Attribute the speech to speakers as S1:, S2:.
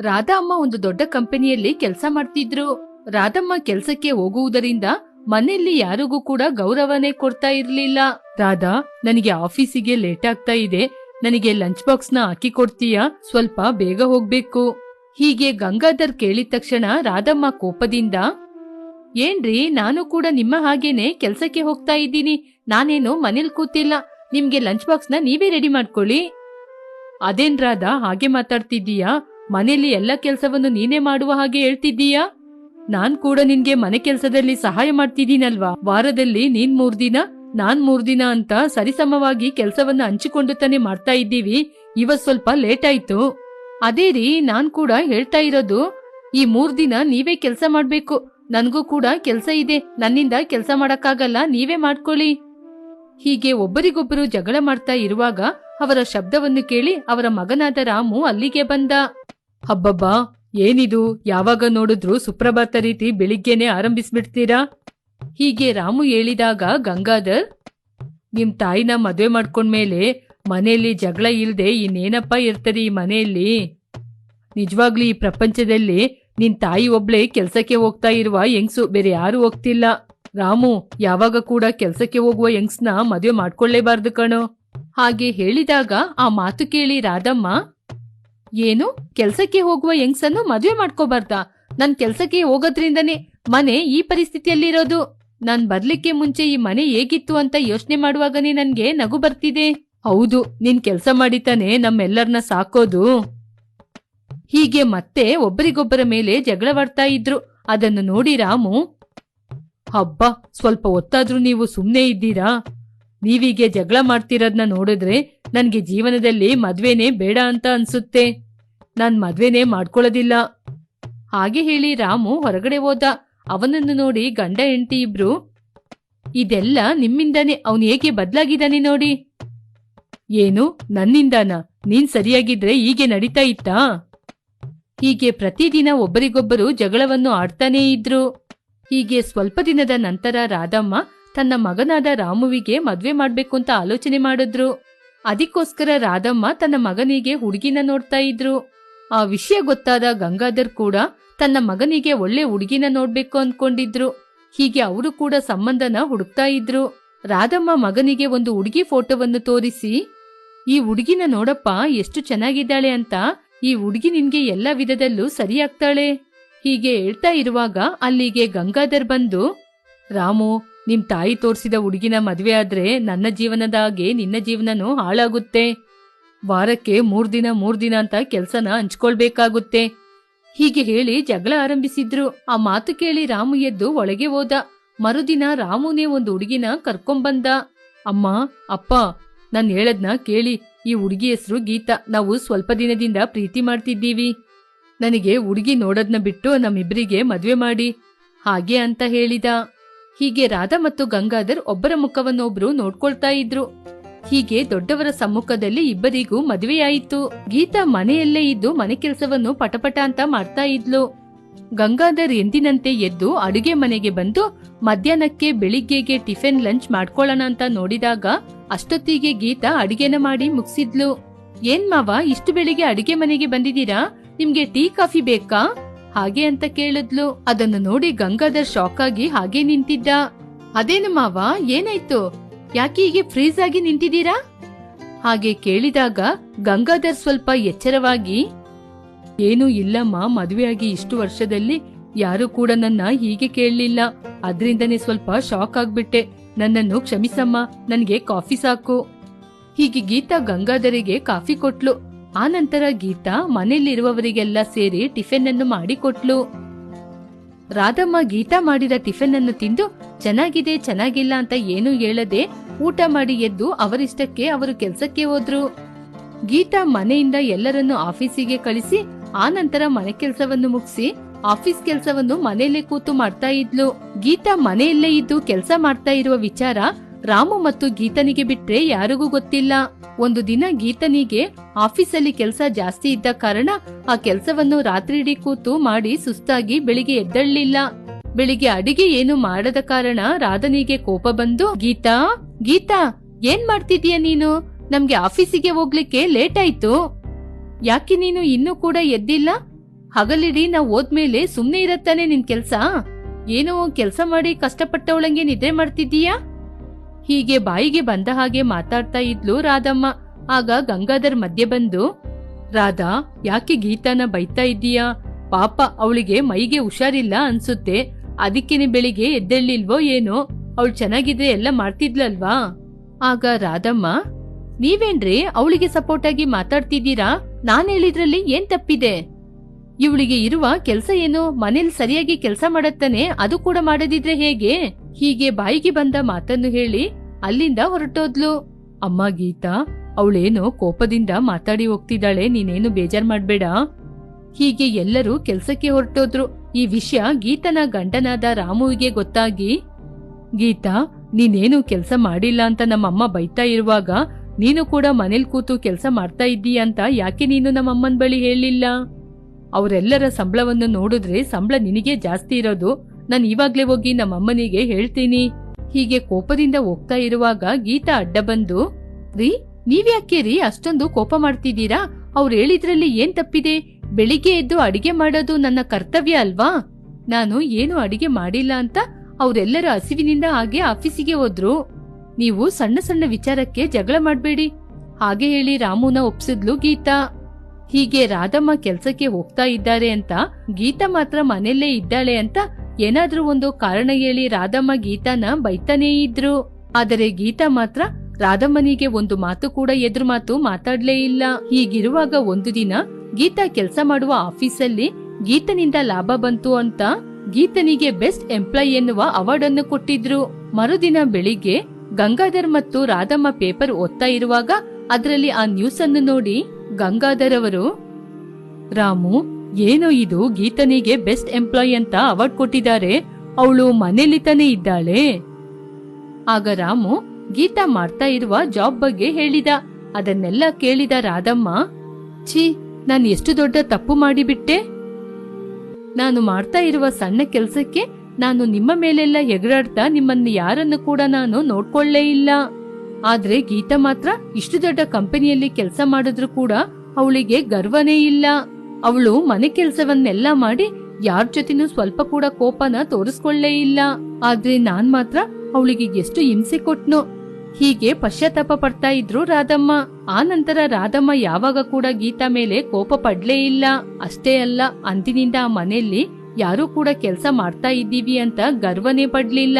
S1: ರಾಧಾ ಅಮ್ಮ ಒಂದು ದೊಡ್ಡ ಕಂಪನಿಯಲ್ಲಿ ಕೆಲಸ ಮಾಡ್ತಿದ್ರು. ರಾಧಮ್ಮ ಕೆಲ್ಸಕ್ಕೆ ಹೋಗುವುದರಿಂದ ಮನೆಯಲ್ಲಿ ಯಾರಿಗೂ ಕೂಡ ಗೌರವನೇ ಕೊಡ್ತಾ ಇರ್ಲಿಲ್ಲ. ರಾಧಾ, ನನಗೆ ಆಫೀಸಿಗೆ ಲೇಟ್ ಆಗ್ತಾ ಇದೆ. ನನಗೆ ಲಂಚ್ ಬಾಕ್ಸ್ನ ಹಾಕಿ ಕೊಡ್ತೀಯಾ? ಸ್ವಲ್ಪ ಬೇಗ ಹೋಗ್ಬೇಕು. ಹೀಗೆ ಗಂಗಾಧರ್ ಕೇಳಿದ ತಕ್ಷಣ ರಾಧಮ್ಮ ಕೋಪದಿಂದ, ಏನ್ರಿ, ನಾನು ಕೂಡ ನಿಮ್ಮ ಹಾಗೇನೆ ಕೆಲ್ಸಕ್ಕೆ ಹೋಗ್ತಾ ಇದ್ದೀನಿ. ನಾನೇನು ಮನೇಲಿ ಕೂತಿಲ್ಲ. ನಿಮ್ಗೆ ಲಂಚ್ ಬಾಕ್ಸ್ನ ನೀವೇ ರೆಡಿ ಮಾಡ್ಕೊಳ್ಳಿ. ಅದೇನ್ ರಾಧಾ, ಹಾಗೆ ಮಾತಾಡ್ತಿದ್ದೀಯಾ? ಮನೇಲಿ ಎಲ್ಲ ಕೆಲಸವನ್ನು ನೀನೇ ಮಾಡುವ ಹಾಗೆ ಹೇಳ್ತಿದ್ದೀಯಾ? ನಾನ್ ಕೂಡ ನಿನ್ಗೆ ಮನೆ ಕೆಲಸದಲ್ಲಿ ಸಹಾಯ ಮಾಡ್ತಿದ್ದೀನಲ್ವಾ? ವಾರದಲ್ಲಿ ನೀನ್ ಮೂರ್ ದಿನ, ನಾನ್ ಮೂರ್ ದಿನ ಅಂತ ಸರಿಸಮವಾಗಿ ಕೆಲಸವನ್ನ ಹಂಚಿಕೊಂಡು ತಾನೇ ಮಾಡ್ತಾ ಇದ್ದೀವಿ. ಇವತ್ ಸ್ವಲ್ಪ ಲೇಟ್ ಆಯ್ತು. ಅದೇ ರೀ, ನಾನ್ ಕೂಡ ಹೇಳ್ತಾ ಇರೋದು, ಈ ಮೂರ್ ದಿನ ನೀವೇ ಕೆಲಸ ಮಾಡ್ಬೇಕು. ನನ್ಗೂ ಕೂಡ ಕೆಲಸ ಇದೆ. ನನ್ನಿಂದ ಕೆಲಸ ಮಾಡಕ್ಕಾಗಲ್ಲ, ನೀವೇ ಮಾಡ್ಕೊಳ್ಳಿ. ಹೀಗೆ ಒಬ್ಬರಿಗೊಬ್ಬರು ಜಗಳ ಮಾಡ್ತಾ ಇರುವಾಗ ಅವರ ಶಬ್ದವನ್ನು ಕೇಳಿ ಅವರ ಮಗನಾದ ರಾಮು ಅಲ್ಲಿಗೆ ಬಂದ. ಹಬ್ಬಬ್ಬಾ ಏನಿದು? ಯಾವಾಗ ನೋಡಿದ್ರು ಸುಪ್ರಭಾತ ರೀತಿ ಬೆಳಿಗ್ಗೆನೆ ಆರಂಭಿಸ್ಬಿಡ್ತೀರಾ? ಹೀಗೆ ರಾಮು ಹೇಳಿದಾಗ, ಗಂಗಾಧರ್, ನಿಮ್ ತಾಯಿನ ಮದುವೆ ಮಾಡ್ಕೊಂಡ್ಮೇಲೆ ಮನೆಯಲ್ಲಿ ಜಗಳ ಇಲ್ದೆ ಇನ್ನೇನಪ್ಪ ಇರ್ತದೆ ಈ ಮನೆಯಲ್ಲಿ? ನಿಜವಾಗ್ಲೂ ಈ ಪ್ರಪಂಚದಲ್ಲಿ ನಿನ್ ತಾಯಿ ಒಬ್ಳೆ ಕೆಲ್ಸಕ್ಕೆ ಹೋಗ್ತಾ ಇರುವ ಹೆಂಗ್ಸು ಬೇರೆ ಯಾರು ಹೋಗ್ತಿಲ್ಲ. ರಾಮು, ಯಾವಾಗ ಕೂಡ ಕೆಲ್ಸಕ್ಕೆ ಹೋಗುವ ಹೆಂಗ್ಸ್ನ ಮದುವೆ ಮಾಡ್ಕೊಳ್ಳೇಬಾರ್ದು ಕಣೋ. ಹಾಗೆ ಹೇಳಿದಾಗ ಆ ಮಾತು ಕೇಳಿ ರಾಧಮ್ಮ ಏನು? ಕೆಲ್ಸಕ್ಕೆ ಹೋಗುವ ಹೆಂಗ್ಸನ್ನು ಮದುವೆ ಮಾಡ್ಕೋಬಾರ್ದಾ? ನನ್ ಕೆಲ್ಸಕ್ಕೆ ಹೋಗೋದ್ರಿಂದನೇ ಮನೆ ಈ ಪರಿಸ್ಥಿತಿಯಲ್ಲಿರೋದು. ನಾನ್ ಬರ್ಲಿಕ್ಕೆ ಮುಂಚೆ ಈ ಮನೆ ಹೇಗಿತ್ತು ಅಂತ ಯೋಚನೆ ಮಾಡುವಾಗನೇ ನನ್ಗೆ ನಗು ಬರ್ತಿದೆ. ಹೌದು, ನೀನ್ ಕೆಲ್ಸ ಮಾಡಿತಾನೆ ನಮ್ಮೆಲ್ಲರನ್ನ ಸಾಕೋದು. ಹೀಗೆ ಮತ್ತೆ ಒಬ್ಬರಿಗೊಬ್ಬರ ಮೇಲೆ ಜಗಳವಾಡ್ತಾ ಇದ್ರು. ಅದನ್ನು ನೋಡಿ ರಾಮು ಹಬ್ಬ ಸ್ವಲ್ಪ ಹೊತ್ತಾದ್ರೂ ನೀವು ಸುಮ್ಮನೆ ಇದ್ದೀರಾ? ನೀವೀಗೆ ಜಗಳ ಮಾಡ್ತಿರೋದ್ನ ನೋಡಿದ್ರೆ ನನ್ಗೆ ಜೀವನದಲ್ಲಿ ಮದ್ವೆನೇ ಬೇಡ ಅಂತ ಅನ್ಸುತ್ತೆ. ನಾನ್ ಮದ್ವೆನೇ ಮಾಡ್ಕೊಳ್ಳೋದಿಲ್ಲ. ಹಾಗೆ ಹೇಳಿ ರಾಮು ಹೊರಗಡೆ ಹೋದ. ಅವನನ್ನು ನೋಡಿ ಗಂಡ ಹೆಂಡತಿ ಇಬ್ರು, ಇದೆಲ್ಲ ನಿಮ್ಮಿಂದಾನೆ, ಅವನು ಹೇಗೆ ಬದ್ಲಾಗಿದ್ದಾನೆ ನೋಡಿ? ಏನು, ನನ್ನಿಂದಾನ? ನೀನ್ ಸರಿಯಾಗಿದ್ರೆ ಹೀಗೆ ನಡೀತಾ ಇತ್ತಾ? ಹೀಗೆ ಪ್ರತಿದಿನ ಒಬ್ಬರಿಗೊಬ್ಬರು ಜಗಳವನ್ನು ಆಡ್ತಾನೇ ಇದ್ರು. ಹೀಗೆ ಸ್ವಲ್ಪ ದಿನದ ನಂತರ ರಾಧಮ್ಮ ತನ್ನ ಮಗನಾದ ರಾಮುವಿಗೆ ಮದ್ವೆ ಮಾಡ್ಬೇಕು ಅಂತ ಆಲೋಚನೆ ಮಾಡಿದ್ರು. ಅದಕ್ಕೋಸ್ಕರ ರಾಧಮ್ಮ ತನ್ನ ಮಗನಿಗೆ ಹುಡುಗಿನ ನೋಡ್ತಾ ಇದ್ರು. ಆ ವಿಷಯ ಗೊತ್ತಾದ ಗಂಗಾಧರ್ ಕೂಡ ತನ್ನ ಮಗನಿಗೆ ಒಳ್ಳೆ ಹುಡುಗಿನ ನೋಡ್ಬೇಕು ಅನ್ಕೊಂಡಿದ್ರು. ಹೀಗೆ ಅವರು ಕೂಡ ಸಂಬಂಧನ ಹುಡುಕ್ತಾ ಇದ್ರು. ರಾಧಮ್ಮ ಮಗನಿಗೆ ಒಂದು ಹುಡುಗಿ ಫೋಟೋವನ್ನು ತೋರಿಸಿ, ಈ ಹುಡುಗಿನ ನೋಡಪ್ಪ, ಎಷ್ಟು ಚೆನ್ನಾಗಿದ್ದಾಳೆ ಅಂತ. ಈ ಹುಡುಗಿ ನಿನ್ಗೆ ಎಲ್ಲ ವಿಧದಲ್ಲೂ ಸರಿಯಾಗ್ತಾಳೆ. ಹೀಗೆ ಹೇಳ್ತಾ ಇರುವಾಗ ಅಲ್ಲಿಗೆ ಗಂಗಾಧರ್ ಬಂದು, ರಾಮು ನಿಮ್ ತಾಯಿ ತೋರಿಸಿದ ಹುಡುಗಿನ ಮದುವೆ ಆದ್ರೆ ನನ್ನ ಜೀವನದ ಹಾಗೆ ನಿನ್ನ ಜೀವನನೂ ಹಾಳಾಗುತ್ತೆ. ವಾರಕ್ಕೆ ಮೂರ್ ದಿನ ಮೂರ್ ದಿನ ಅಂತ ಕೆಲ್ಸನ ಹಂಚ್ಕೊಳ್ಬೇಕಾಗುತ್ತೆ. ಹೀಗೆ ಹೇಳಿ ಜಗಳ ಆರಂಭಿಸಿದ್ರು. ಆ ಮಾತು ಕೇಳಿ ರಾಮು ಎದ್ದು ಒಳಗೆ ಹೋದ. ಮರುದಿನ ರಾಮುನೇ ಒಂದು ಹುಡುಗಿನ ಕರ್ಕೊಂಬಂದ. ಅಮ್ಮ, ಅಪ್ಪ, ನಾನ್ ಹೇಳದ್ನ ಕೇಳಿ. ಈ ಹುಡುಗಿ ಹೆಸರು ಗೀತಾ. ನಾವು ಸ್ವಲ್ಪ ದಿನದಿಂದ ಪ್ರೀತಿ ಮಾಡ್ತಿದ್ದೀವಿ. ನನಗೆ ಹುಡುಗಿ ನೋಡೋದ್ನ ಬಿಟ್ಟು ನಮ್ಮಿಬ್ರಿಗೆ ಮದ್ವೆ ಮಾಡಿ. ಹಾಗೆ ಅಂತ ಹೇಳಿದ. ಹೀಗೆ ರಾಧಾ ಮತ್ತು ಗಂಗಾಧರ್ ಒಬ್ಬರ ಮುಖವನ್ನೊಬ್ರು ನೋಡ್ಕೊಳ್ತಾ ಇದ್ರು. ಹೀಗೆ ದೊಡ್ಡವರ ಸಮ್ಮುಖದಲ್ಲಿ ಇಬ್ಬರಿಗೂ ಮದುವೆಯಾಯಿತು. ಗೀತಾ ಮನೆಯಲ್ಲೇ ಇದ್ದು ಮನೆ ಕೆಲಸವನ್ನು ಪಟಪಟ ಅಂತ ಮಾಡ್ತಾ ಇದ್ಲು. ಗಂಗಾಧರ್ ಎಂದಿನಂತೆ ಎದ್ದು ಅಡುಗೆ ಮನೆಗೆ ಬಂದು ಮಧ್ಯಾಹ್ನಕ್ಕೆ ಬೆಳಿಗ್ಗೆಗೆ ಟಿಫಿನ್ ಲಂಚ್ ಮಾಡ್ಕೊಳ್ಳೋಣ ಅಂತ ನೋಡಿದಾಗ ಅಷ್ಟೊತ್ತಿಗೆ ಗೀತಾ ಅಡುಗೆನ ಮಾಡಿ ಮುಗಿಸಿದ್ಲು. ಏನ್ ಮಾವ, ಇಷ್ಟು ಬೆಳಿಗ್ಗೆ ಅಡುಗೆ ಮನೆಗೆ ಬಂದಿದ್ದೀರಾ? ನಿಮ್ಗೆ ಟೀ ಕಾಫಿ ಬೇಕಾ? ಹಾಗೆ ಅಂತ ಕೇಳಿದ್ಲು. ಅದನ್ನು ನೋಡಿ ಗಂಗಾಧರ್ ಶಾಕ್ ಆಗಿ ಹಾಗೆ ನಿಂತಿದ್ದ. ಅದೇನು ಮಾವ, ಏನಾಯ್ತು? ಯಾಕೆ ಹೀಗೆ ಫ್ರೀಸ್ ಆಗಿ ನಿಂತಿದ್ದೀರಾ? ಹಾಗೆ ಕೇಳಿದಾಗ ಗಂಗಾಧರ್ ಸ್ವಲ್ಪ ಎಚ್ಚರವಾಗಿ, ಏನೂ ಇಲ್ಲಮ್ಮ ಮದುವೆಯಾಗಿ ಇಷ್ಟು ವರ್ಷದಲ್ಲಿ ಯಾರು ಕೂಡ ನನ್ನ ಹೀಗೆ ಕೇಳಲಿಲ್ಲ. ಅದ್ರಿಂದನೇ ಸ್ವಲ್ಪ ಶಾಕ್ ಆಗ್ಬಿಟ್ಟೆ. ನನ್ನನ್ನು ಕ್ಷಮಿಸಮ್ಮ, ನನಗೆ ಕಾಫಿ ಸಾಕು. ಹೀಗೆ ಗೀತಾ ಗಂಗಾಧರಿಗೆ ಕಾಫಿ ಕೊಟ್ಲು. ಆ ನಂತರ ಗೀತಾ ಮನೆಯಲ್ಲಿರುವವರಿಗೆಲ್ಲ ಸೇರಿ ಟಿಫಿನ್ ಅನ್ನು ಮಾಡಿಕೊಟ್ಲು. ರಾಧಮ್ಮ ಗೀತಾ ಮಾಡಿದ ಟಿಫಿನ್ ಅನ್ನು ತಿಂದು, ಚೆನ್ನಾಗಿದೆ, ಚೆನ್ನಾಗಿಲ್ಲ ಅಂತ ಏನೂ ಹೇಳದೆ ಊಟ ಮಾಡಿ ಎದ್ದು ಅವರಿಷ್ಟಕ್ಕೆ ಅವರು ಕೆಲಸಕ್ಕೆ ಹೋದ್ರು. ಗೀತಾ ಮನೆಯಿಂದ ಎಲ್ಲರನ್ನು ಆಫೀಸಿಗೆ ಕಳಿಸಿ, ಆ ನಂತರ ಮನೆ ಕೆಲಸವನ್ನು ಮುಗಿಸಿ ಆಫೀಸ್ ಕೆಲಸವನ್ನು ಮನೆಯಲ್ಲೇ ಕೂತು ಮಾಡ್ತಾ ಇದ್ಲು. ಗೀತಾ ಮನೆಯಲ್ಲೇ ಇದ್ದು ಕೆಲಸ ಮಾಡ್ತಾ ಇರುವ ವಿಚಾರ ರಾಮು ಮತ್ತು ಗೀತನಿಗೆ ಬಿಟ್ರೆ ಯಾರಿಗೂ ಗೊತ್ತಿಲ್ಲ. ಒಂದು ದಿನ ಗೀತನಿಗೆ ಆಫೀಸಲ್ಲಿ ಕೆಲಸ ಜಾಸ್ತಿ ಇದ್ದ ಕಾರಣ ಆ ಕೆಲಸವನ್ನು ರಾತ್ರಿಡಿ ಕೂತು ಮಾಡಿ ಸುಸ್ತಾಗಿ ಬೆಳಿಗ್ಗೆ ಎದ್ದಳ್ಳಿಲ್ಲ ಬೆಳಿಗ್ಗೆ ಅಡಿಗೆ ಏನು ಮಾಡದ ಕಾರಣ ರಾಧನಿಗೆ ಕೋಪ ಬಂದು, ಗೀತಾ ಗೀತಾ, ಏನ್ ಮಾಡ್ತಿದೀಯ ನೀನು? ನಮ್ಗೆ ಆಫೀಸಿಗೆ ಹೋಗ್ಲಿಕ್ಕೆ ಲೇಟ್ ಆಯ್ತು. ಯಾಕೆ ನೀನು ಇನ್ನೂ ಕೂಡ ಎದ್ದಿಲ್ಲ? ಹಗಲಿಡಿ ನಾ ಓದ್ಮೇಲೆ ಸುಮ್ನೆ ಇರತ್ತಾನೆ ನಿನ್ ಕೆಲ್ಸ? ಏನೋ ಕೆಲ್ಸ ಮಾಡಿ ಕಷ್ಟಪಟ್ಟವಳಂಗೆ ನಿದ್ರೆ ಮಾಡ್ತಿದ್ದೀಯಾ? ಹೀಗೆ ಬಾಯಿಗೆ ಬಂದ ಹಾಗೆ ಮಾತಾಡ್ತಾ ಇದ್ಲು ರಾಧಮ್ಮ. ಆಗ ಗಂಗಾಧರ್ ಮಧ್ಯೆ ಬಂದು, ರಾಧಾ, ಯಾಕೆ ಗೀತಾನ ಬೈತಾ ಇದ್ದೀಯಾ? ಪಾಪ, ಅವಳಿಗೆ ಮೈಗೆ ಹುಷಾರಿಲ್ಲ ಅನ್ಸುತ್ತೆ. ಅದಕ್ಕೇನೆ ಬೆಳಿಗ್ಗೆ ಎದ್ದೇಳಿಲ್ವೋ ಏನೋ? ಅವಳು ಚೆನ್ನಾಗಿದ್ರೆ ಎಲ್ಲ ಮಾಡ್ತಿದ್ಲಲ್ವಾ? ಆಗ ರಾಧಮ್ಮ, ನೀವೇನ್ರಿ ಅವಳಿಗೆ ಸಪೋರ್ಟ್ ಆಗಿ ಮಾತಾಡ್ತಿದ್ದೀರಾ? ನಾನ್ ಹೇಳಿದ್ರಲ್ಲಿ ಏನ್ ತಪ್ಪಿದೆ? ಇವಳಿಗೆ ಇರುವ ಕೆಲ್ಸ ಏನು? ಮನೇಲಿ ಸರಿಯಾಗಿ ಕೆಲಸ ಮಾಡತ್ತಾನೆ? ಅದು ಕೂಡ ಮಾಡದಿದ್ರೆ ಹೇಗೆ? ಹೀಗೆ ಬಾಯಿಗೆ ಬಂದ ಮಾತನ್ನು ಹೇಳಿ ಅಲ್ಲಿಂದ ಹೊರಟೋದ್ಲು. ಅಮ್ಮ ಗೀತಾ, ಅವಳೇನೋ ಕೋಪದಿಂದ ಮಾತಾಡಿ ಹೋಗ್ತಿದ್ದಾಳೆ, ನೀನೇನು ಬೇಜಾರ್ ಮಾಡ್ಬೇಡ. ಹೀಗೆ ಎಲ್ಲರೂ ಕೆಲ್ಸಕ್ಕೆ ಹೊರಟೋದ್ರು. ಈ ವಿಷಯ ಗೀತನ ಗಂಡನಾದ ರಾಮುವಿಗೆ ಗೊತ್ತಾಗಿ, ಗೀತಾ, ನೀನೇನು ಕೆಲಸ ಮಾಡಿಲ್ಲ ಅಂತ ನಮ್ಮಮ್ಮ ಬೈತಾ ಇರುವಾಗ ನೀನು ಕೂಡ ಮನೇಲಿ ಕೂತು ಕೆಲಸ ಮಾಡ್ತಾ ಇದ್ದೀಯ ಅಂತ ಯಾಕೆ ನೀನು ನಮ್ಮಮ್ಮನ ಬಳಿ ಹೇಳಿಲ್ಲ? ಅವರೆಲ್ಲರ ಸಂಬಳವನ್ನು ನೋಡಿದ್ರೆ ಸಂಬಳ ನಿನಗೆ ಜಾಸ್ತಿ ಇರೋದು. ನಾನು ಇವಾಗ್ಲೇ ಹೋಗಿ ನಮ್ಮಮ್ಮನಿಗೆ ಹೇಳ್ತೀನಿ. ಹೀಗೆ ಕೋಪದಿಂದ ಹೋಗ್ತಾ ಇರುವಾಗ ಗೀತಾ ಅಡ್ಡ ಬಂದು, ರೀ, ನೀವ್ಯಾಕೆ ರೀ ಅಷ್ಟೊಂದು ಕೋಪ ಮಾಡ್ತಿದ್ದೀರಾ? ಅವ್ರು ಹೇಳಿದ್ರಲ್ಲಿ ಏನ್ ತಪ್ಪಿದೆ? ಬೆಳಿಗ್ಗೆ ಎದ್ದು ಅಡಿಗೆ ಮಾಡೋದು ನನ್ನ ಕರ್ತವ್ಯ ಅಲ್ವಾ? ನಾನು ಏನು ಅಡಿಗೆ ಮಾಡಿಲ್ಲ ಅಂತ ಅವರೆಲ್ಲರ ಹಸಿವಿನಿಂದ ಹಾಗೆ ಆಫೀಸಿಗೆ ಹೋದ್ರು. ನೀವು ಸಣ್ಣ ಸಣ್ಣ ವಿಚಾರಕ್ಕೆ ಜಗಳ ಮಾಡ್ಬೇಡಿ. ಹಾಗೆ ಹೇಳಿ ರಾಮುನ ಒಪ್ಸಿದ್ಲು ಗೀತಾ. ಹೀಗೆ ರಾಧಮ್ಮ ಕೆಲ್ಸಕ್ಕೆ ಹೋಗ್ತಾ ಇದ್ದಾರೆ ಅಂತ ಗೀತಾ ಮಾತ್ರ ಮನೆಯಲ್ಲೇ ಇದ್ದಾಳೆ ಅಂತ ಏನಾದ್ರೂ ಒಂದು ಕಾರಣ ಹೇಳಿ ರಾಧಮ್ಮ ಗೀತಾನ ಬೈತಾನೇ ಇದ್ರು. ಆದರೆ ಗೀತಾ ಮಾತ್ರ ರಾಧಮ್ಮನಿಗೆ ಒಂದು ಮಾತು ಕೂಡ ಎದುರು ಮಾತು ಮಾತಾಡ್ಲೇ ಇಲ್ಲ. ಹೀಗಿರುವಾಗ ಒಂದು ದಿನ ಗೀತಾ ಕೆಲಸ ಮಾಡುವ ಆಫೀಸಲ್ಲಿ ಗೀತನಿಂದ ಲಾಭ ಬಂತು ಅಂತ ಗೀತನಿಗೆ ಬೆಸ್ಟ್ ಎಂಪ್ಲಾಯ್ ಎನ್ನುವ ಅವಾರ್ಡ್ ಅನ್ನು ಕೊಟ್ಟಿದ್ರು. ಮರುದಿನ ಬೆಳಿಗ್ಗೆ ಗಂಗಾಧರ್ ಮತ್ತು ರಾಧಮ್ಮ ಪೇಪರ್ ಓದ್ತಾ ಇರುವಾಗ ಅದರಲ್ಲಿ ಆ ನ್ಯೂಸ್ ಅನ್ನು ನೋಡಿ ಗಂಗಾಧರ್ ಅವರು, ರಾಮು ಏನೋ ಇದು ಗೀತನಿಗೆ ಬೆಸ್ಟ್ ಎಂಪ್ಲಾಯ್ ಅಂತ ಅವಾರ್ಡ್ ಕೊಟ್ಟಿದ್ದಾರೆ? ಅವಳು ಮನೇಲಿ ತಾನೇ ಇದ್ದಾಳೆ? ಆಗ ರಾಮು ಗೀತಾ ಮಾಡ್ತಾ ಇರುವ ಜಾಬ್ ಬಗ್ಗೆ ಹೇಳಿದ. ಅದನ್ನೆಲ್ಲ ಕೇಳಿದ ರಾಧಮ್ಮ, ಛೀ, ನಾನು ಎಷ್ಟು ದೊಡ್ಡ ತಪ್ಪು ಮಾಡಿಬಿಟ್ಟೆ? ನಾನು ಮಾಡ್ತಾ ಇರುವ ಸಣ್ಣ ಕೆಲಸಕ್ಕೆ ನಾನು ನಿಮ್ಮ ಮೇಲೆಲ್ಲ ಎಗರಾಡ್ತಾ ನಿಮ್ಮನ್ನು ಯಾರನ್ನು ಕೂಡ ನಾನು ನೋಡ್ಕೊಳ್ಳೇ ಇಲ್ಲ. ಆದ್ರೆ ಗೀತಾ ಮಾತ್ರ ಇಷ್ಟು ದೊಡ್ಡ ಕಂಪನಿಯಲ್ಲಿ ಕೆಲಸ ಮಾಡಿದ್ರು ಕೂಡ ಅವಳಿಗೆ ಗರ್ವನೇ ಇಲ್ಲ. ಅವಳು ಮನೆ ಕೆಲಸವನ್ನೆಲ್ಲ ಮಾಡಿ ಯಾರ ಜೊತೆನೂ ಸ್ವಲ್ಪ ಕೂಡ ಕೋಪನ ತೋರಿಸ್ಕೊಳ್ಳೇ ಇಲ್ಲ. ಆದ್ರೆ ನಾನ್ ಮಾತ್ರ ಅವಳಿಗೆ ಎಷ್ಟು ಹಿಂಸೆ ಕೊಟ್ನು. ಹೀಗೆ ಪಶ್ಚಾತ್ತಾಪ ಪಡ್ತಾ ಇದ್ರು ರಾಧಮ್ಮ. ಆ ನಂತರ ರಾಧಮ್ಮ ಯಾವಾಗ ಕೂಡ ಗೀತಾ ಮೇಲೆ ಕೋಪ ಪಡ್ಲೇ ಇಲ್ಲ. ಅಷ್ಟೇ ಅಲ್ಲ, ಅಂದಿನಿಂದ ಆ ಮನೆಯಲ್ಲಿ ಯಾರೂ ಕೂಡ ಕೆಲಸ ಮಾಡ್ತಾ ಇದ್ದೀವಿ ಅಂತ ಗರ್ವನೇ ಪಡ್ಲಿಲ್ಲ.